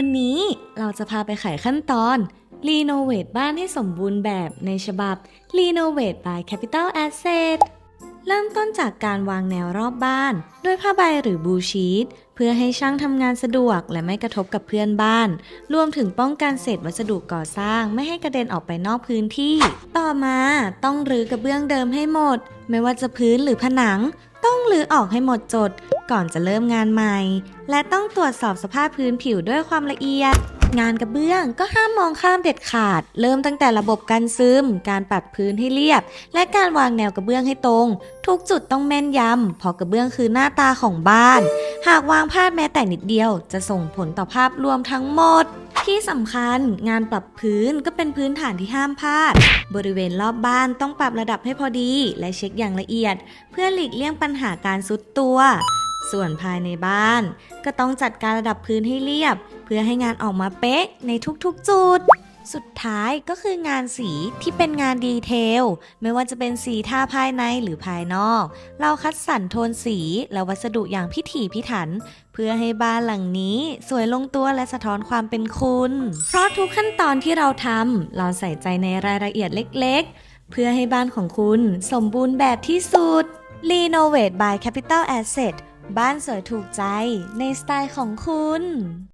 วันนี้เราจะพาไปไขขั้นตอนรีโนเวทบ้านให้สมบูรณ์แบบในฉบับ Renovate by Capital Asset เริ่มต้นจากการวางแนวรอบบ้าน ด้วยผ้าใบหรือบูชีตเพื่อให้ช่างทำงานสะดวกและไม่กระทบกับเพื่อนบ้าน รวมถึงป้องกันเศษวัสดุก่อสร้างไม่ให้กระเด็นออกไปนอกพื้นที่ ต่อมาต้องรื้อกระเบื้องเดิมให้หมด ไม่ว่าจะพื้นหรือผนัง ต้องรื้อออกให้หมดจด ก่อนจะเริ่มงานใหม่ และต้องตรวจสอบสภาพพื้นผิวด้วยความละเอียด งานกระเบื้องก็ห้ามมองข้ามเด็ดขาด เริ่มตั้งแต่ระบบกันซึม การปัดพื้นให้เรียบ และการวางแนวกระเบื้องให้ตรง ทุกจุดต้องแม่นยำเพราะกระเบื้องคือหน้าตาของบ้าน หากวางพลาดแม้แต่นิดเดียว จะส่งผลต่อภาพรวมทั้งหมดที่สำคัญงานปรับพื้นก็เป็นพื้นฐานที่ห้ามพลาด บริเวณรอบบ้านต้องปรับระดับให้พอดี และเช็คอย่างละเอียด เพื่อหลีกเลี่ยงปัญหาการซุดตัว ส่วนภายในบ้าน ก็ต้องจัดการระดับพื้นให้เรียบ เพื่อให้งานออกมาเป๊ะในทุกๆจุด สุดท้ายก็คืองานสีที่เป็นงานดีเทล ไม่ว่าจะเป็นสีทาภายในหรือภายนอก เราคัดสรรโทนสีและวัสดุอย่างพิถีพิถัน เพื่อให้บ้านหลังนี้สวยลงตัวและสะท้อนความเป็นคุณ เพราะทุกขั้นตอนที่เราทำเราใส่ใจในรายละเอียดเล็กๆ เพื่อให้บ้านของคุณสมบูรณ์แบบที่สุด Renovate by Capital Asset บ้านสวยถูกใจในสไตล์ของคุณ